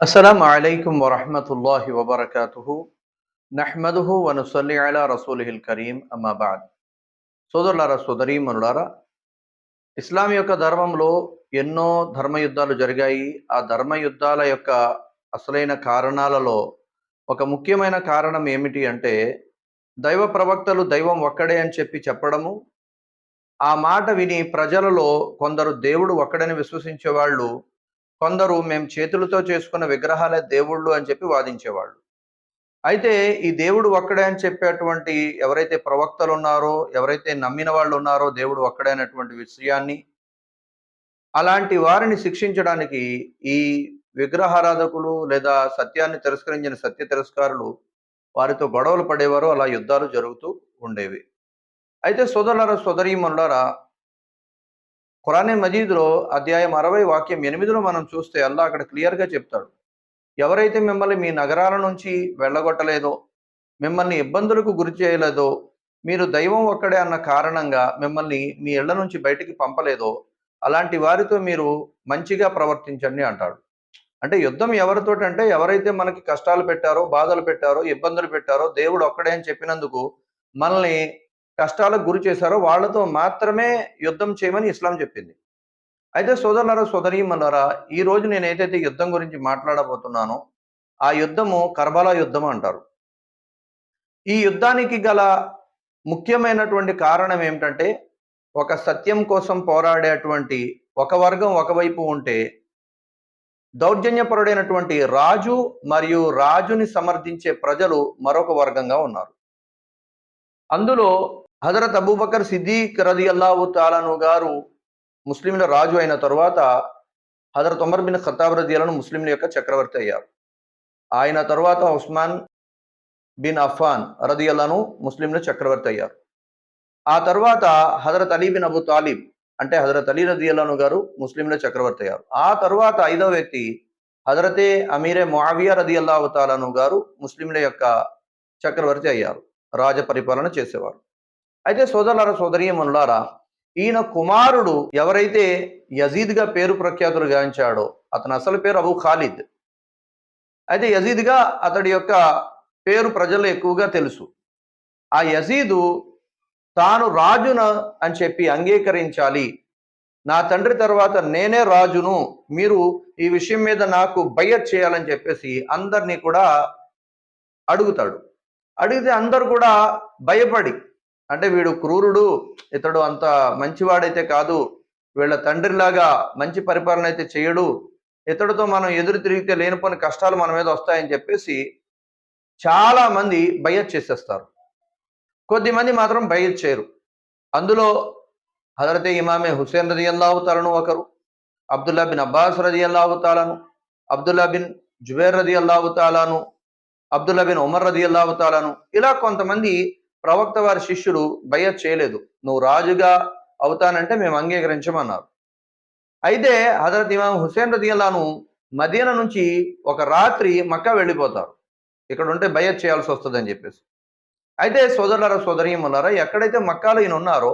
السلام عليكم ورحمة الله وبركاته نحمده ونصلي على رسوله الكريم أما بعد సోదరులారా సోదరీమనులారా ఇస్లాం యొక్క ధర్మంలో ఎన్నో ధర్మ యుద్ధాలు జరిగాయి ఆ ధర్మ యుద్ధాల యొక్క అసలైన కారణాలలో ఒక ముఖ్యమైన కారణం ఏమిటి అంటే దైవ ప్రవక్తలు దైవం ఒక్కడే అని చెప్పి చెప్పడము ఆ మాట విని ప్రజలలో కొందరు దేవుడు ఒక్కడని విశ్వసించే వాళ్ళు కొందరు మేము చేతులతో చేసుకున్న విగ్రహాలే దేవుళ్ళు అని చెప్పి వాదించేవాళ్ళు. అయితే ఈ దేవుడు ఒక్కడే అని చెప్పేటువంటి ఎవరైతే ప్రవక్తలు ఉన్నారో ఎవరైతే నమ్మిన వాళ్ళు ఉన్నారో దేవుడు ఒక్కడే అనేటువంటి విషయాన్ని అలాంటి వారిని శిక్షించడానికి ఈ విగ్రహారాధకులు లేదా సత్యాన్ని తిరస్కరించిన సత్య తిరస్కారులు వారితో గొడవలు పడేవారు అలా యుద్ధాలు జరుగుతూ ఉండేవి. అయితే సోదరులారా సోదరీమనులారా ఖురానే మజీద్లో అధ్యాయం అరవై వాక్యం ఎనిమిదిలో మనం చూస్తే అల్లా అక్కడ క్లియర్గా చెప్తాడు. ఎవరైతే మిమ్మల్ని మీ నగరాల నుంచి వెళ్ళగొట్టలేదో మిమ్మల్ని ఇబ్బందులకు గురి చేయలేదో మీరు దైవం ఒక్కడే అన్న కారణంగా మిమ్మల్ని మీ ఇళ్ళ నుంచి బయటికి పంపలేదో అలాంటి వారితో మీరు మంచిగా ప్రవర్తించండి అంటాడు. అంటే యుద్ధం ఎవరితోటి అంటే ఎవరైతే మనకి కష్టాలు పెట్టారో బాధలు పెట్టారో ఇబ్బందులు పెట్టారో దేవుడు ఒక్కడే అని చెప్పినందుకు మనల్ని కష్టాలకు గురి చేశారో వాళ్ళతో మాత్రమే యుద్ధం చేయమని ఇస్లాం చెప్పింది. అయితే సోదరులారా సోదరీమన్నారా ఈ రోజు నేను ఏదైతే యుద్ధం గురించి మాట్లాడబోతున్నానో ఆ యుద్ధము కర్బలా యుద్ధం అంటారు. ఈ యుద్ధానికి గల ముఖ్యమైనటువంటి కారణం ఏమిటంటే ఒక సత్యం కోసం పోరాడేటువంటి ఒక వర్గం ఒకవైపు ఉంటే దౌర్జన్యపరుడైనటువంటి రాజు మరియు రాజుని సమర్థించే ప్రజలు మరొక వర్గంగా ఉన్నారు. అందులో హజరత్ అబూబకర్ సిద్దీక్ రది అల్లాహు తాలాను గారు ముస్లింల రాజు అయిన తరువాత హజరత్ ఉమర్ బిన్ ఖతాబ్ రదియాలను ముస్లింల యొక్క చక్రవర్తి అయ్యారు. ఆయన తరువాత ఉస్మాన్ బిన్ అఫాన్ రదియల్లాను ముస్లింల చక్రవర్తి అయ్యారు. ఆ తర్వాత హజరత్ అలీ బిన్ అబు తాలిబ్ అంటే హజరత్ అలీ రదియల్లాను గారు ముస్లింల చక్రవర్తి అయ్యారు. ఆ తర్వాత ఐదో వ్యక్తి హజరతే అమీరే ముఆవియా రది అల్లాహు తాలాను గారు ముస్లింల యొక్క చక్రవర్తి అయ్యారు. రాజ పరిపాలన చేసేవారు. అయితే సోదరులారా సోదరీమనులారా ఈయన కుమారుడు ఎవరైతే యజీద్గా పేరు ప్రఖ్యాతులు గాంచాడో అతని అసలు పేరు అబు ఖాలిద్. అయితే యజీద్గా అతడి యొక్క పేరు ప్రజలు ఎక్కువగా తెలుసు. ఆ యజీదు తాను రాజున అని చెప్పి అంగీకరించాలి. నా తండ్రి తర్వాత నేనే రాజును మీరు ఈ విషయం మీద నాకు బయ్యత్ చేయాలని చెప్పేసి అందరినీ కూడా అడుగుతాడు. అడిగితే అందరు కూడా భయపడి అంటే వీడు క్రూరుడు ఇతడు అంత మంచివాడైతే కాదు వీళ్ళ తండ్రిలాగా మంచి పరిపాలన అయితే చేయడు. ఇతడితో మనం ఎదురు తిరిగితే లేనిపోని కష్టాలు మన మీద వస్తాయని చెప్పేసి చాలా మంది బయ్యత్ చేసేస్తారు. కొద్ది మంది మాత్రం బయ్యత్ చేయరు. అందులో హజరతే ఇమామే హుసేన్ రది అల్లాహుతాలను ఒకరు అబ్దుల్లా బిన్ అబ్బాస్ రది అల్లాహుతాలను అబ్దుల్లా బిన్ జుబేర్ రది అల్లాహుతాలను అబ్దుల్లా బిన్ ఉమర్ రది అల్లాహుతాలను ఇలా కొంతమంది ప్రవక్త వారి శిష్యుడు బయ్యత్ చేయలేదు. నువ్వు రాజుగా అవుతానంటే మేము అంగీకరించమన్నారు. అయితే హజరత్ ఇమాం హుసేన్ రదియల్లాను మదీనా నుంచి ఒక రాత్రి మక్కా వెళ్ళిపోతారు. ఇక్కడ ఉంటే బయ్యత్ చేయాల్సి వస్తుందని చెప్పేసి. అయితే సోదరులారా సోదరీమన్నారా ఎక్కడైతే మక్కాలో ఈయన ఉన్నారో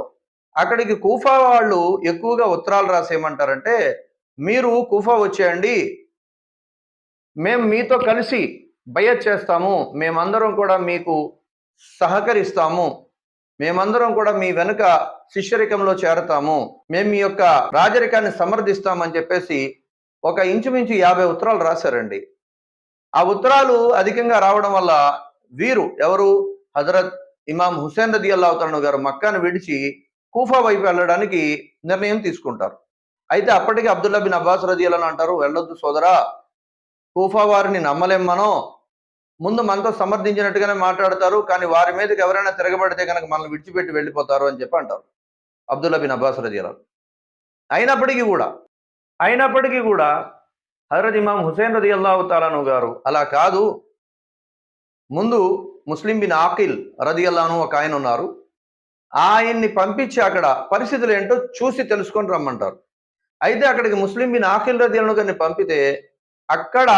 అక్కడికి కూఫా వాళ్ళు ఎక్కువగా ఉత్తరాలు రాసేయమంటారంటే మీరు కూఫా వచ్చేయండి. మేము మీతో కలిసి బయ్యత్ చేస్తాము. మేమందరం కూడా మీకు సహకరిస్తాము. మేమందరం కూడా మీ వెనుక శిష్యరికంలో చేరతాము. మేము మీ యొక్క రాజరికాన్ని సమర్థిస్తామని చెప్పేసి ఒక ఇంచుమించు యాభై ఉత్తరాలు రాశారండి. ఆ ఉత్తరాలు అధికంగా రావడం వల్ల వీరు ఎవరు? హజరత్ ఇమాం హుసేన్ రది అల్లాహతను గారు మక్కాను విడిచి కూఫా వైపు వెళ్ళడానికి నిర్ణయం తీసుకుంటారు. అయితే అప్పటికి అబ్దుల్లా బిన్ అబ్బాస్ రది అల్లని అంటారు వెళ్ళొద్దు సోదరా కూఫా వారిని నమ్మలేం మనం. ముందు మనతో సమర్థించినట్టుగానే మాట్లాడతారు కానీ వారి మీదకి ఎవరైనా తిరగబడితే కనుక మనల్ని విడిచిపెట్టి వెళ్ళిపోతారు అని చెప్పి అంటారు. అబ్దుల్లా బిన్ అబ్బాస్ రజీరాలు అయినప్పటికీ కూడా అయినప్పటికీ కూడా హజరత్ ఇమాం హుసేన్ రది అల్లాహు తాలాను గారు అలా కాదు. ముందు ముస్లిం బిన్ ఆకిల్ రది అల్లాను ఒక ఆయన ఉన్నారు. ఆయన్ని పంపించి అక్కడ పరిస్థితులు ఏంటో చూసి తెలుసుకొని రమ్మంటారు. అయితే అక్కడికి ముస్లిం బిన్ ఆకిల్ రది అల్లాను గారిని పంపితే అక్కడ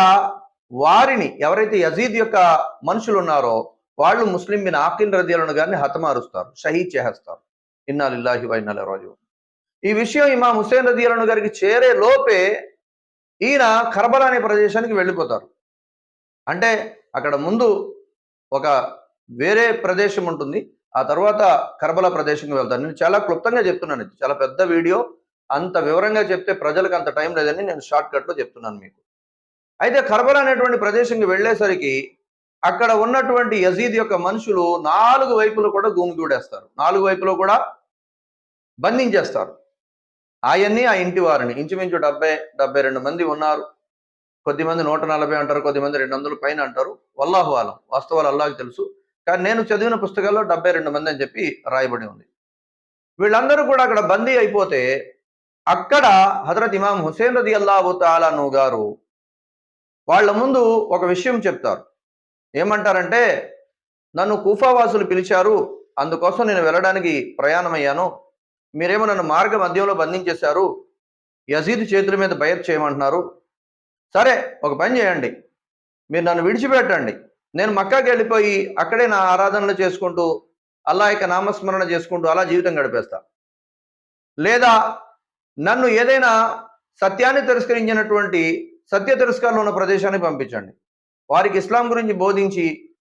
వారిని ఎవరైతే యజీద్ యొక్క మనుషులు ఉన్నారో వాళ్ళు ముస్లిం బిన్ ఆకిల్ రదియలను గారిని హతమారుస్తారు షహీద్ చేస్తారు ఇన్నాలిల్లాహి వైనాల రోజు ఈ విషయం ఇమా హుసేన్ రదియలను గారికి చేరే లోపే ఈయన కర్బలా అనే ప్రదేశానికి వెళ్ళిపోతారు. అంటే అక్కడ ముందు ఒక వేరే ప్రదేశం ఉంటుంది ఆ తర్వాత కర్బలా ప్రదేశంకి వెళ్తాను నేను చాలా క్లుప్తంగా చెప్తున్నాను ఇది చాలా పెద్ద వీడియో అంత వివరంగా చెప్తే ప్రజలకు అంత టైం లేదని నేను షార్ట్ కట్లో చెప్తున్నాను మీకు. అయితే కర్బలా అనేటువంటి ప్రదేశంకి వెళ్ళేసరికి అక్కడ ఉన్నటువంటి యజీద్ యొక్క మనుషులు నాలుగు వైపులు కూడా గుమిగూడేస్తారు నాలుగు వైపులో కూడా బంధించేస్తారు. ఆయన్ని ఆ ఇంటి వారిని. ఇంచుమించు డెబ్బై డెబ్బై రెండు మంది ఉన్నారు. కొద్దిమంది నూట నలభై అంటారు కొద్దిమంది రెండు వందల పైన అంటారు. వల్లాహు ఆలం వాస్తవాలు అల్లాహకి తెలుసు. కానీ నేను చదివిన పుస్తకాల్లో డెబ్బై రెండు మంది అని చెప్పి రాయబడి ఉంది. వీళ్ళందరూ కూడా అక్కడ బందీ అయిపోతే అక్కడ హజరత్ ఇమాం హుసేన్ రది అల్లాహు తాలాను గారు వాళ్ళ ముందు ఒక విషయం చెప్తారు. ఏమంటారంటే నన్ను కూఫావాసులు పిలిచారు అందుకోసం నేను వెళ్ళడానికి ప్రయాణమయ్యాను. మీరేమో నన్ను మార్గ మధ్యంలో బంధించేశారు. యజీద్ చేతుల మీద బయట చేయమంటున్నారు. సరే ఒక పని చేయండి. మీరు నన్ను విడిచిపెట్టండి. నేను మక్కాకి వెళ్ళిపోయి అక్కడే నా ఆరాధనలు చేసుకుంటూ అల్లా యొక్క నామస్మరణ చేసుకుంటూ అలా జీవితం గడిపేస్తా. లేదా నన్ను ఏదైనా సత్యాన్ని తిరస్కరించినటువంటి సత్య తిరస్కారంలో ఉన్న ప్రదేశానికి పంపించండి. వారికి ఇస్లాం గురించి బోధించి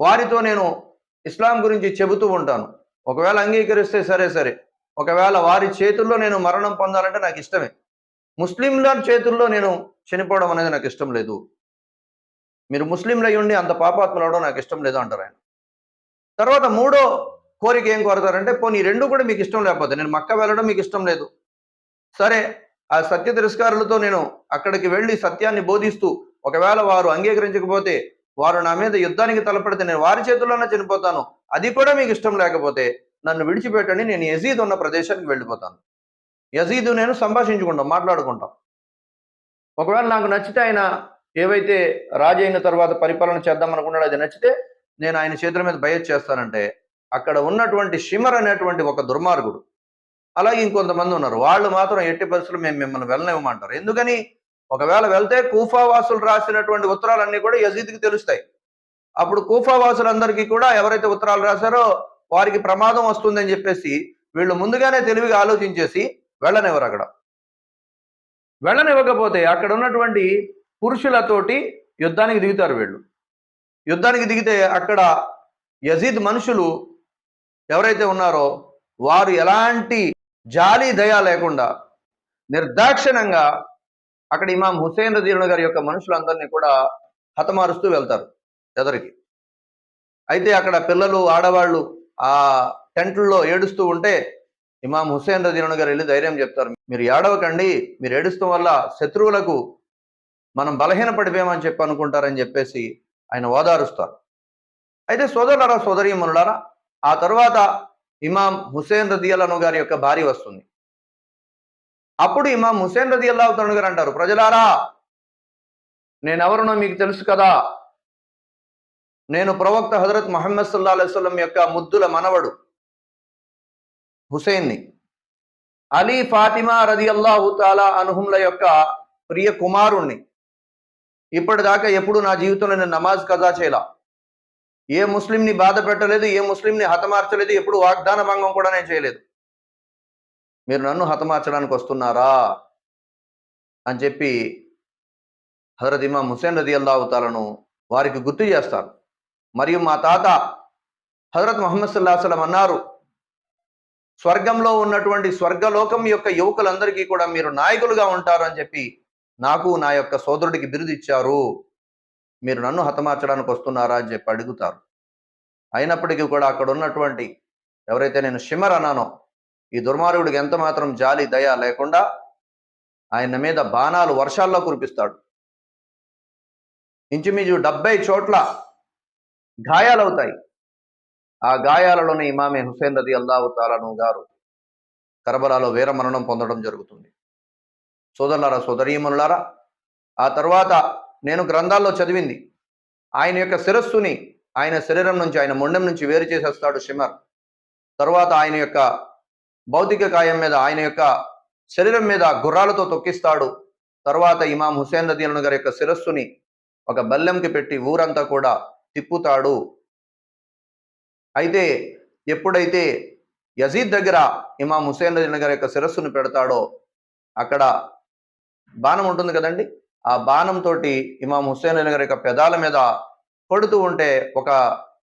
వారితో నేను ఇస్లాం గురించి చెబుతూ ఉంటాను. ఒకవేళ అంగీకరిస్తే సరే సరే. ఒకవేళ వారి చేతుల్లో నేను మరణం పొందాలంటే నాకు ఇష్టమే. ముస్లింల చేతుల్లో నేను చనిపోవడం అనేది నాకు ఇష్టం లేదు. మీరు ముస్లింలు ఉండి అంత పాపాత్మలు అవడం నాకు ఇష్టం లేదు అంటారు ఆయన. తర్వాత మూడో కోరిక ఏం కోరతారంటే పోనీ రెండు కూడా మీకు ఇష్టం లేకపోతే నేను మక్క వెళ్ళడం మీకు ఇష్టం లేదు. సరే ఆ సత్య తిరస్కారులతో నేను అక్కడికి వెళ్ళి సత్యాన్ని బోధిస్తూ ఒకవేళ వారు అంగీకరించకపోతే వారు నా మీద యుద్ధానికి తలపడితే నేను వారి చేతుల్లోనే చనిపోతాను. అది కూడా మీకు ఇష్టం లేకపోతే నన్ను విడిచిపెట్టండి. నేను యజీద్ ఉన్న ప్రదేశానికి వెళ్ళిపోతాను. యజీదు నేను సంభాషించుకుంటాం మాట్లాడుకుంటాం. ఒకవేళ నాకు నచ్చితే ఆయన ఏవైతే రాజు అయిన తర్వాత పరిపాలన చేద్దాం అనుకున్నాడో అది నచ్చితే నేను ఆయన చేతుల మీద బయట చేస్తానంటే అక్కడ ఉన్నటువంటి షిమర్ అనేటువంటి ఒక దుర్మార్గుడు అలాగే ఇంకొంతమంది ఉన్నారు. వాళ్ళు మాత్రం ఎట్టి పరిస్థితులు మేము మిమ్మల్ని వెళ్ళనివ్వమంటారు. ఎందుకని? ఒకవేళ వెళ్తే కూఫా వాసులు రాసినటువంటి ఉత్తరాలన్నీ కూడా యజీద్కి తెలుస్తాయి. అప్పుడు కూఫా వాసులందరికీ కూడా ఎవరైతే ఉత్తరాలు రాశారో వారికి ప్రమాదం వస్తుందని చెప్పేసి వీళ్ళు ముందుగానే తెలివిగా ఆలోచించేసి వెళ్ళనివ్వరు అక్కడ. వెళ్ళనివ్వకపోతే అక్కడ ఉన్నటువంటి పురుషులతోటి యుద్ధానికి దిగుతారు వీళ్ళు. యుద్ధానికి దిగితే అక్కడ యజీద్ మనుషులు ఎవరైతే ఉన్నారో వారు ఎలాంటి జాలి దయ లేకుండా నిర్దాక్షిణంగా అక్కడ ఇమాం హుసేన్ రజీరుణ గారి యొక్క మనుషులందరినీ కూడా హతమారుస్తూ వెళ్తారు ఎదరికి. అయితే అక్కడ పిల్లలు ఆడవాళ్ళు ఆ టెంట్లలో ఏడుస్తూ ఉంటే ఇమాం హుసేన్ రజీరుణ గారు వెళ్ళి ధైర్యం చెప్తారు. మీరు ఏడవకండి మీరు ఏడుస్తాం వల్ల శత్రువులకు మనం బలహీన పడిపోయామని చెప్పి అనుకుంటారని చెప్పేసి ఆయన ఓదారుస్తారు. అయితే సోదరులారా సోదరీమనులారా ఆ తర్వాత ఇమాం హుసేన్ రదియల్లాను గారి యొక్క భార్య వస్తుంది. అప్పుడు ఇమాం హుసేన్ రది అల్లాహుతను గారు అంటారు ప్రజలారా నేనెవరునో మీకు తెలుసు కదా? నేను ప్రవక్త హజరత్ మహమ్మద్ సల్లా అలైవల్లం యొక్క ముద్దుల మనవడు హుసేన్ని అలీ ఫాతిమా రది అల్లాహు తాలా అనుహుంల యొక్క ప్రియ కుమారుణ్ణి. ఇప్పటిదాకా ఎప్పుడు నా జీవితంలో నేను నమాజ్ కజా చేయలా. ఏ ముస్లింని బాధ పెట్టలేదు ఏ ముస్లింని హతమార్చలేదు ఎప్పుడు వాగ్దాన భంగం కూడా నేను చేయలేదు. మీరు నన్ను హతమార్చడానికి వస్తున్నారా? అని చెప్పి హజరత్ ఇమాం హుసేన్ రది అల్లాహుతాలను వారికి గుర్తు చేస్తారు. మరియు మా తాత హజరత్ మహమ్మద్ సల్లాహం అన్నారు స్వర్గంలో ఉన్నటువంటి స్వర్గలోకం యొక్క యువకులందరికీ కూడా మీరు నాయకులుగా ఉంటారు అని చెప్పి నాకు నా యొక్క సోదరుడికి బిరుదు ఇచ్చారు. మీరు నన్ను హతమార్చడానికి వస్తున్నారా అని చెప్పి అడుగుతారు. అయినప్పటికీ కూడా అక్కడ ఉన్నటువంటి ఎవరైతే నేను షిమర్ అన్నానో ఈ దుర్మార్గుడికి ఎంత మాత్రం జాలి దయ లేకుండా ఆయన మీద బాణాలు వర్షాల్లో కురిపిస్తాడు. ఇంచుమించు డెబ్బై చోట్ల గాయాలవుతాయి. ఆ గాయాలలోనే ఇమామే హుసేన్ రది అల్లావుతాలను గారు కరబలాలో వీరమరణం పొందడం జరుగుతుంది. సోదరులారా సోదరీమనులారా ఆ తర్వాత నేను గ్రంథాల్లో చదివింది. ఆయన యొక్క శిరస్సుని ఆయన శరీరం నుంచి ఆయన మొండెం నుంచి వేరు చేసేస్తాడు షిమర్. తర్వాత ఆయన యొక్క భౌతిక కాయం మీద ఆయన యొక్క శరీరం మీద గుర్రాలతో తొక్కిస్తాడు. తర్వాత ఇమాం హుసేన్ రదీలను గారి యొక్క శిరస్సుని ఒక బల్లెంకి పెట్టి ఊరంతా కూడా తిప్పుతాడు. అయితే ఎప్పుడైతే యజీద్ దగ్గర ఇమాం హుసేన్ రదీన్ గారి యొక్క శిరస్సును పెడతాడో అక్కడ బాణం ఉంటుంది కదండి? ఆ బాణంతో ఇమాం హుస్సేన్ అలీ గారి యొక్క పెదాల మీద కొడుతూ ఉంటే ఒక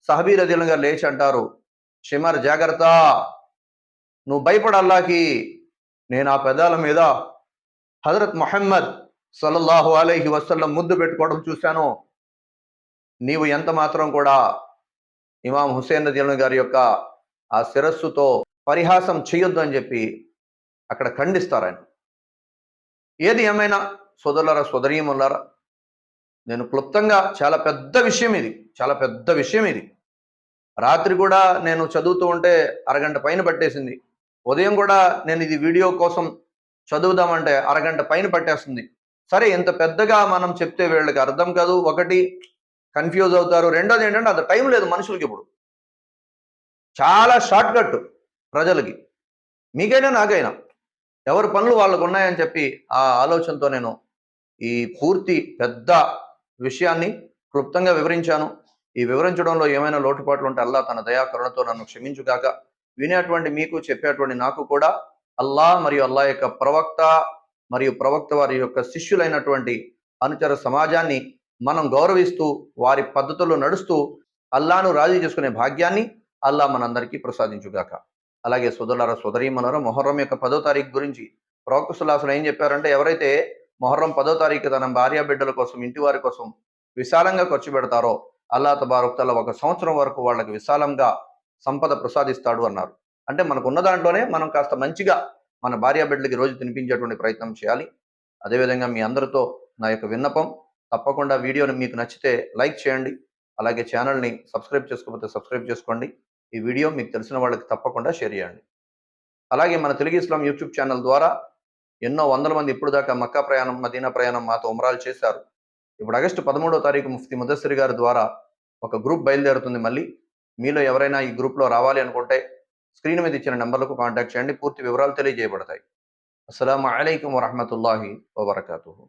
సహబీ అదీల్ గారు లేచి అంటారు షిమర్ జాగ్రత్త. నువ్వు భయపడల్లాకి నేను ఆ పెదాల మీద హజరత్ మొహమ్మద్ సల్లల్లాహు అలైహి వసల్లం ముద్దు పెట్టుకోవడం చూశాను. నీవు ఎంత మాత్రం కూడా ఇమాం హుసేన్ రజీల గారి యొక్క ఆ శిరస్సుతో పరిహాసం చేయొద్దు అని చెప్పి అక్కడ ఖండిస్తారు ఆయన ఏది ఏమైనా సోదరులరా సోదరీములారా నేను క్లుప్తంగా చాలా పెద్ద విషయం ఇది చాలా పెద్ద విషయం ఇది. రాత్రి కూడా నేను చదువుతూ ఉంటే అరగంట పైన పట్టేసింది. ఉదయం కూడా నేను ఇది వీడియో కోసం చదువుదామంటే అరగంట పైన పట్టేస్తుంది. సరే ఇంత పెద్దగా మనం చెప్తే వీళ్ళకి అర్థం కాదు. ఒకటి కన్ఫ్యూజ్ అవుతారు. రెండోది ఏంటంటే అంత టైం లేదు మనుషులకి ఇప్పుడు. చాలా షార్ట్ కట్ ప్రజలకి. మీకైనా నాకైనా. ఎవరి పనులు వాళ్ళకు ఉన్నాయని చెప్పి ఆ ఆలోచనతో నేను ఈ పూర్తి పెద్ద విషయాన్ని క్లుప్తంగా వివరించాను. ఈ వివరించడంలో ఏమైనా లోటుపాట్లు ఉంటే అల్లా తన దయాకరుణతో నన్ను క్షమించుగాక. వినేటువంటి మీకు చెప్పేటువంటి నాకు కూడా అల్లా మరియు అల్లా యొక్క ప్రవక్త మరియు ప్రవక్త వారి యొక్క శిష్యులైనటువంటి అనుచర సమాజాన్ని మనం గౌరవిస్తూ వారి పద్ధతుల్లో నడుస్తూ అల్లాను రాజీ చేసుకునే భాగ్యాన్ని అల్లా మనందరికీ ప్రసాదించుగాక. అలాగే సోదరులారా సోదరీమనరా మొహర్రం యొక్క పదో తారీఖు గురించి ప్రవక్త సుల్లాసులు ఏం చెప్పారంటే ఎవరైతే మొహర్రం పదో తారీఖు తన భార్య బిడ్డల కోసం ఇంటి వారి కోసం విశాలంగా ఖర్చు పెడతారో అల్లా తబారుక్తల ఒక సంవత్సరం వరకు వాళ్ళకి విశాలంగా సంపద ప్రసాదిస్తాడు అన్నారు. అంటే మనకున్న దాంట్లోనే మనం కాస్త మంచిగా మన భార్య బిడ్డలకి రోజు తినిపించేటువంటి ప్రయత్నం చేయాలి. అదేవిధంగా మీ అందరితో నా యొక్క విన్నపం. తప్పకుండా వీడియోని మీకు నచ్చితే లైక్ చేయండి. అలాగే ఛానల్ని సబ్స్క్రైబ్ చేసుకోకపోతే సబ్స్క్రైబ్ చేసుకోండి. ఈ వీడియో మీకు తెలిసిన వాళ్ళకి తప్పకుండా షేర్ చేయండి. అలాగే మన తెలుగు ఇస్లాం యూట్యూబ్ ఛానల్ ద్వారా ఎన్నో వందల మంది ఇప్పుడు దాకా మక్కా ప్రయాణం మదీనా ప్రయాణం మాతో ఉమరాలు చేశారు. ఇప్పుడు ఆగస్టు పదమూడో తారీఖు ముఫ్తి ముదస్సిరి గారి ద్వారా ఒక గ్రూప్ బయలుదేరుతుంది. మళ్ళీ మీలో ఎవరైనా ఈ గ్రూప్లో రావాలి అనుకుంటే స్క్రీన్ మీద ఇచ్చిన నెంబర్లకు కాంటాక్ట్ చేయండి. పూర్తి వివరాలు తెలియజేయబడతాయి. అస్సలం అయికం వరహమతుల్లాహి వబర్కూ